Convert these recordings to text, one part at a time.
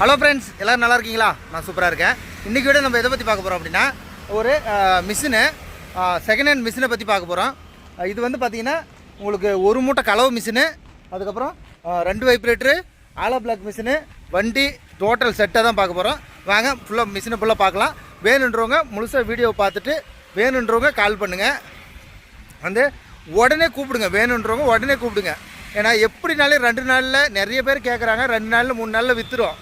Hello friends எல்லோரும் நல்லா இருக்கீங்களா? நான் சூப்பராக இருக்கேன். இன்றைக்கி விட நம்ம எதை பற்றி பார்க்க போகிறோம் அப்படின்னா ஒரு மிஷினு செகண்ட் ஹேண்ட் மிஷினை பற்றி பார்க்க போகிறோம் இது வந்து பார்த்திங்கன்னா உங்களுக்கு ஒரு மூட்டை கலவு மிஷினு அதுக்கப்புறம் ரெண்டு வைப்ரேட்டரு ஆலோ பிளாக் மிஷினு வண்டி டோட்டல் செட்டை தான் பார்க்க போகிறோம் வாங்க ஃபுல்லாக மிஷினை ஃபுல்லாக பார்க்கலாம். வேணுன்றவங்க முழுசாக வீடியோவை பார்த்துட்டு வேணுன்றவங்க கால் பண்ணுங்கள் வந்து உடனே கூப்பிடுங்க. வேணுன்றவங்க உடனே கூப்பிடுங்க. ஏன்னா எப்படினாலே ரெண்டு நாளில் நிறைய பேர் கேட்குறாங்க ரெண்டு நாளில் மூணு நாளில் விற்றுரும்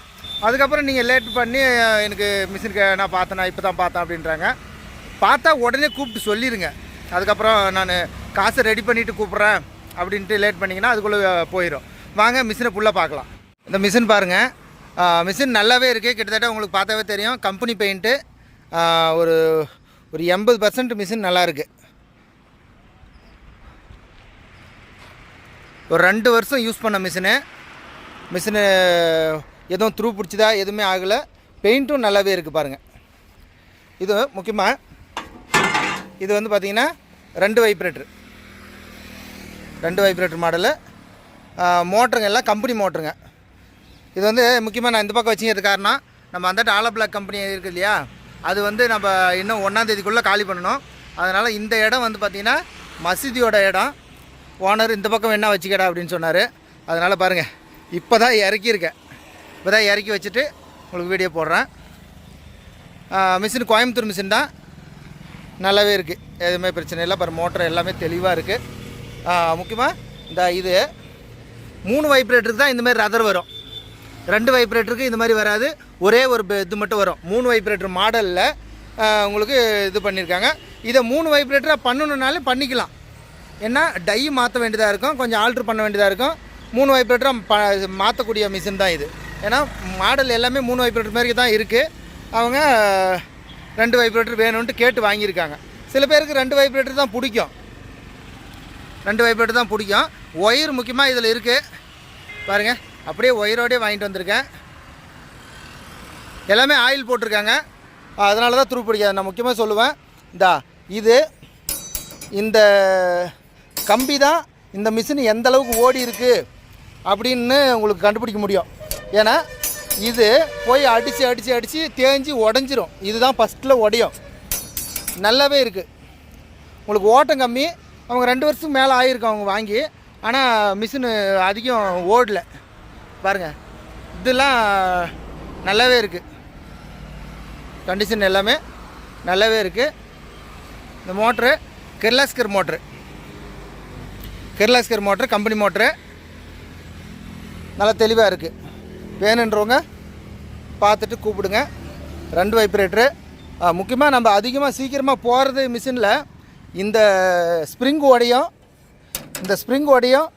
அதுக்கப்புறம் நீங்கள் லேட் பண்ணி எனக்கு மிஷின் நான் பார்த்தேன் இப்போ தான் பார்த்தேன் அப்படின்றாங்க. பார்த்தா உடனே கூப்பிட்டு சொல்லிடுங்க அதுக்கப்புறம் நான் காசை ரெடி பண்ணிவிட்டு கூப்பிட்றேன் அப்படின்ட்டு லேட் பண்ணிங்கன்னா அதுக்குள்ளே போயிடும் வாங்க மிஷினை ஃபுல்லாக பார்க்கலாம். இந்த மிஷின் பாருங்கள் மிஷின் நல்லாவே இருக்குது கிட்டத்தட்ட உங்களுக்கு பார்த்தாவே தெரியும். கம்பெனி பெயிண்ட்டு ஒரு ஒரு எண்பது பர்சன்ட் மிஷின் நல்லாயிருக்கு ஒரு ரெண்டு வருஷம் யூஸ் பண்ண மிஷினு மிஷினு எதுவும் த்ரூ பிடிச்சதா எதுவுமே ஆகலை. பெயிண்ட்டும் நல்லாவே இருக்குது பாருங்கள் இது முக்கியமாக இது வந்து பார்த்திங்கன்னா ரெண்டு வைப்ரேட்டர் ரெண்டு வைப்ரேட்டர் மாடலு மோட்டருங்க எல்லாம் கம்பெனி மோட்டருங்க இது வந்து முக்கியமாக நான் இந்த பக்கம் வச்சுக்கிறது காரணம் நம்ம அந்த ஆலோ பிளாக் கம்பெனி இருக்குது இல்லையா? அது வந்து நம்ம இன்னும் ஒன்றாந்தேதிக்குள்ளே காலி பண்ணணும். அதனால் இந்த இடம் வந்து பார்த்திங்கன்னா மசூதியோட இடம். ஓனர் இந்த பக்கம் என்ன வச்சுக்கடா அப்படின்னு சொன்னார். அதனால் பாருங்கள் இப்போ தான் இறக்கியிருக்கேன். இப்போ தான் இறக்கி வச்சுட்டு உங்களுக்கு வீடியோ போடுறேன். மிஷின் கோயம்புத்தூர் மிஷின் தான். நல்லாவே இருக்குது எதுவுமே பிரச்சனை இல்லை. அப்புறம் மோட்டர் எல்லாமே தெளிவாக இருக்குது முக்கியமாக இந்த இது மூணு வைப்ரேட்டருக்கு தான் இந்தமாதிரி ரதர் வரும். ரெண்டு வைப்ரேட்டருக்கு இந்த மாதிரி வராது. ஒரே ஒரு இது மட்டும் வரும். மூணு வைப்ரேட்டர் மாடலில் உங்களுக்கு இது பண்ணியிருக்காங்க. இதை மூணு வைப்ரேட்டராக பண்ணணுன்னாலே பண்ணிக்கலாம். ஏன்னா டை மாற்ற வேண்டியதாக இருக்கும். கொஞ்சம் ஆல்ட்ரு பண்ண வேண்டியதாக இருக்கும். மூணு வைப்ரேட்டராக ப மாற்றக்கூடிய மிஷின் தான் இது. ஏன்னா மாடல் எல்லாமே மூணு வைப்ரேட்டர் மாதிரி தான் இருக்குது அவங்க ரெண்டு வைப்ரேட்டர் வேணும்ன்ட்டு கேட்டு வாங்கியிருக்காங்க. சில பேருக்கு ரெண்டு வைப்ரேட்டர் தான் பிடிக்கும். ரெண்டு வைப்ரேட்டர் தான் பிடிக்கும். ஒயர் முக்கியமாக இதில் இருக்குது பாருங்கள் அப்படியே ஒயரோடே வாங்கிட்டு வந்திருக்கேன். எல்லாமே ஆயில் போட்டிருக்காங்க. அதனால தான் துரு பிடிக்காது. நான் முக்கியமாக சொல்லுவேன். இந்தா இது இந்த கம்பி தான் இந்த மிஷின் எந்த அளவுக்கு ஓடி இருக்குது அப்படின்னு உங்களுக்கு கண்டுபிடிக்க முடியும். ஏன்னா இது போய் அடித்து அடித்து அடித்து தேஞ்சு உடஞ்சிரும். இதுதான் ஃபஸ்ட்டில் உடையும். நல்லாவே இருக்குது உங்களுக்கு ஓட்டம் கம்மி. அவங்க ரெண்டு வருஷத்துக்கு மேலே ஆகிருக்கு அவங்க வாங்கி. ஆனால் மிஷினு அதிகம் ஓடல. பாருங்கள் இதெல்லாம் நல்லாவே இருக்குது கண்டிஷன் எல்லாமே நல்லாவே இருக்குது இந்த motor Kirloskar motor. Kirloskar motor company motor. நல்லா தெளிவாக இருக்குது வேணுன்றவங்க பார்த்துட்டு கூப்பிடுங்க. ரெண்டு வைப்ரேட்ரு முக்கியமாக நம்ம அதிகமாக சீக்கிரமாக போகிறது மிஷினில் இந்த ஸ்ப்ரிங் உடையும் இந்த ஸ்ப்ரிங் உடையும்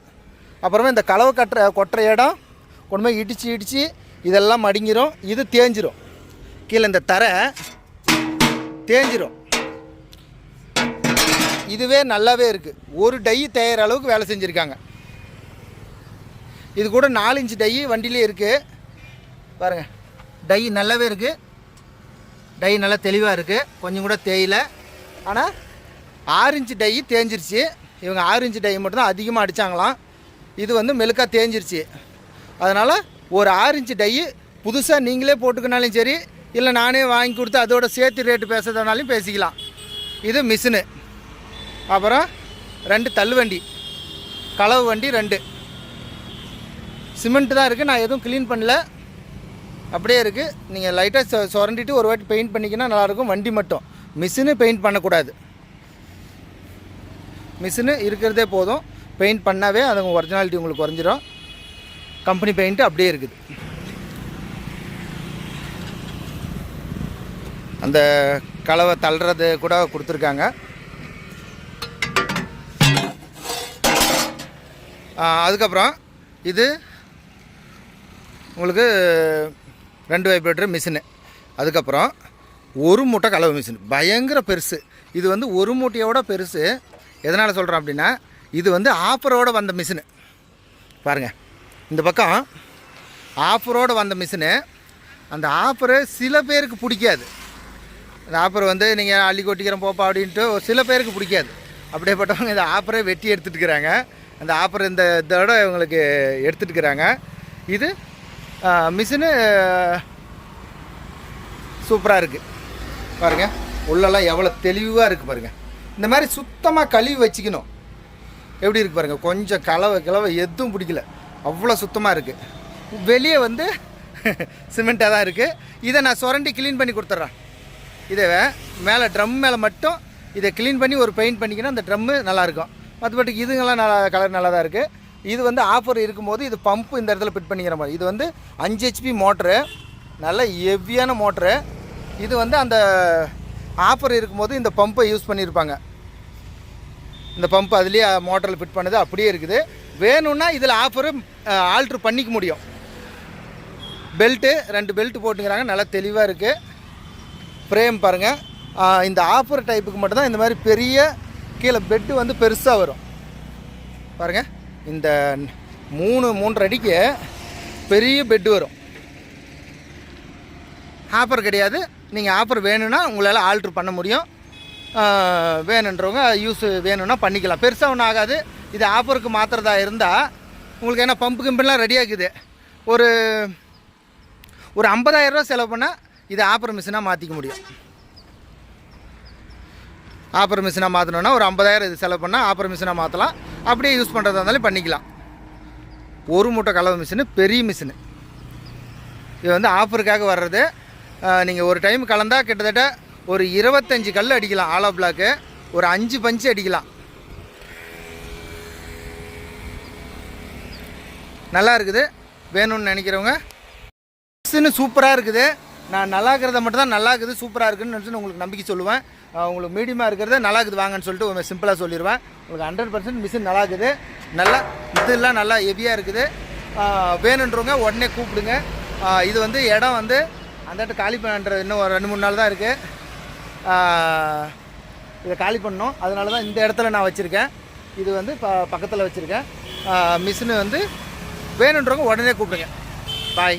அப்புறமா இந்த கலவை கட்டுற கொட்டுற இடம் கொண்டு போய் இடித்து இடித்து இதெல்லாம் மடிங்கிரும் இது தேஞ்சிரும். கீழே இந்த தரை தேஞ்சிரும். இதுவே நல்லாவே இருக்குது ஒரு டை தேயிற அளவுக்கு வேலை செஞ்சுருக்காங்க. இது கூட நாலு இன்ச்சு டை வண்டியிலே இருக்குது பாருங்கள் டை நல்லாவே இருக்குது டை நல்லா தெளிவாக இருக்குது கொஞ்சம் கூட தேயில. ஆனால் ஆறு டை தேஞ்சிருச்சு. இவங்க ஆறு டை மட்டும்தான் அதிகமாக அடித்தாங்களாம் இது வந்து மெழுக்காக தேஞ்சிருச்சு. அதனால் ஒரு ஆறு டை புதுசாக நீங்களே போட்டுக்கினாலும் சரி இல்லை நானே வாங்கி கொடுத்து அதோட சேர்த்து ரேட்டு பேசுறதுனாலும் பேசிக்கலாம். இது மிஷினு. அப்புறம் ரெண்டு தள்ளுவண்டி. களவு வண்டி ரெண்டு. சிமெண்ட்டு தான் இருக்குது நான் எதுவும் க்ளீன் பண்ணல. அப்படியே இருக்குது நீங்கள் லைட்டாக சொ சுரண்டிட்டு ஒரு வாட்டி பெயிண்ட் பண்ணிக்கினா நல்லாயிருக்கும். வண்டி மட்டும். மிஷினு பெயிண்ட் பண்ணக்கூடாது. மிஷினு இருக்கிறதே போதும். பெயிண்ட் பண்ணாவே அது ஒரிஜினாலிட்டி உங்களுக்கு குறைஞ்சிரும். கம்பெனி பெயிண்ட்டு அப்படியே இருக்குது. அந்த கலவை தள்ளுறது கூட கொடுத்துருக்காங்க. அதுக்கப்புறம் இது உங்களுக்கு ரெண்டு வைப்ரேட்டர் மிஷினு அதுக்கப்புறம் ஒரு மூட்டை கலவை மிஷின் பயங்கர பெருசு. இது வந்து ஒரு மூட்டையோட பெருசு. எதனால் சொல்கிறோம் அப்படின்னா இது வந்து ஆஃபரோடு வந்த மிஷினு பாருங்கள் இந்த பக்கம் ஆஃபரோட வந்த மிஷினு அந்த ஆஃபரு சில பேருக்கு பிடிக்காது. அந்த ஆஃபர் வந்து நீங்கள் அள்ளி கொட்டிக்கிறோம் போப்பா அப்படின்ட்டு ஒரு சில பேருக்கு பிடிக்காது. அப்படியேப்பட்டவங்க இந்த ஆஃபரை வெட்டி எடுத்துட்டுக்கிறாங்க அந்த ஆஃபர் இந்த இதோட இவங்களுக்கு எடுத்துட்டுக்கிறாங்க இது மிஷினு சூப்பராக இருக்குது பாருங்கள் உள்ளெல்லாம் எவ்வளோ தெளிவாக இருக்குது பாருங்கள் இந்த மாதிரி சுத்தமாக கழுவி வச்சுக்கணும். எப்படி இருக்குது பாருங்கள் கொஞ்சம் கலவை கிளவை எதுவும் பிடிக்கல. அவ்வளோ சுத்தமாக இருக்குது வெளியே வந்து சிமெண்ட்டாக தான் இருக்குது இதை நான் சுரண்டி க்ளீன் பண்ணி கொடுத்துட்றேன். இதை மேலே ட்ரம் மேலே மட்டும் இதை க்ளீன் பண்ணி ஒரு பெயிண்ட் பண்ணிக்கினா அந்த ட்ரம்மு நல்லாயிருக்கும் மற்றபடி இதுங்கெல்லாம் நல்லா கலர் நல்லா தான் இருக்குது இது வந்து ஆஃபர் இருக்கும்போது இது பம்பு இந்த இடத்துல ஃபிட் பண்ணிக்கிற மாதிரி. இது வந்து அஞ்சு ஹெச்பி மோட்ரு நல்ல ஹெவியான மோட்ரு இது வந்து அந்த ஆஃபர் இருக்கும்போது இந்த பம்பை யூஸ் பண்ணியிருப்பாங்க இந்த பம்ப் அதுலேயே மோட்டரில் ஃபிட் பண்ணது அப்படியே இருக்குது. வேணும்னா இதில் ஆஃபரு ஆல்ட்ரு பண்ணிக்க முடியும். பெல்ட்டு ரெண்டு பெல்ட் போட்டுக்கிறாங்க. நல்லா தெளிவாக இருக்குது ஃப்ரேம் பாருங்கள் இந்த ஆஃபர் டைப்புக்கு மட்டும்தான் இந்த மாதிரி பெரிய கீழே பெட்டு வந்து பெருசாக வரும். பாருங்கள் இந்த மூணு மூன்றரை அடிக்கு பெரிய பெட்டு வரும். ஆஃபர் கிடையாது. நீங்கள் ஆஃபர் வேணும்னா உங்களால் ஆல்ட்ரு பண்ண முடியும். வேணுன்றவங்க யூஸ் வேணும்னா பண்ணிக்கலாம். பெருசாக ஒன்றும் ஆகாது. இது ஆஃபருக்கு மாற்றுறதா இருந்தால் உங்களுக்கு என்ன பம்பு கிம்பெல்லாம் ரெடி ஆகுது. ஒரு ஒரு ஐம்பதாயிரரூவா செலவு பண்ணால் இது ஆஃபர் மிஷினாக மாற்றிக்க முடியும். ஆஃபர் மிஷினாக மாற்றணுன்னா ஒரு 50000 இது செலவு பண்ணால் ஆஃபர் மிஷினாக மாற்றலாம் அப்படியே யூஸ் பண்ணுறதா இருந்தாலும் பண்ணிக்கலாம். ஒரு மூட்டை கலவை மிஷினு பெரிய மிஷினு இது வந்து ஆஃபருக்காக வர்றது. நீங்கள் ஒரு டைம் கலந்தால் கிட்டத்தட்ட ஒரு இருபத்தஞ்சி கல் அடிக்கலாம் ஆலோ பிளாக்கு ஒரு அஞ்சு பஞ்சு அடிக்கலாம். நல்லா இருக்குது. வேணும்னு நினைக்கிறவங்க. மிஷினு சூப்பராக இருக்குது. நான் நல்லா இருக்கிறத மட்டும் தான் நல்லா இருக்குது சூப்பராக இருக்குன்னு நினச்சி உங்களுக்கு நம்பிக்கை சொல்லுவேன். உங்களுக்கு மீடியமாக இருக்கிறத நல்லா இருக்குது வாங்கன்னு சொல்லிட்டு சிம்பிளாக சொல்லிடுவேன் உங்களுக்கு ஹண்ட்ரட் பர்சன்ட் மிஷின் நல்லா இருக்குது நல்லா இதெல்லாம் நல்லா ஹெவியாக இருக்குது. வேணுன்றவங்க உடனே கூப்பிடுங்க. இது வந்து இடம் வந்து அந்த இடத்த காலி பண்ணுற இன்னும் ஒரு ரெண்டு மூணு நாள் தான் இருக்குது இதை காலி பண்ணோம் அதனால தான் இந்த இடத்துல நான் வச்சுருக்கேன். இது வந்து ப பக்கத்தில் வச்சுருக்கேன். மிஷினு வந்து வேணுன்றவங்க உடனே கூப்பிடுங்க. பாய்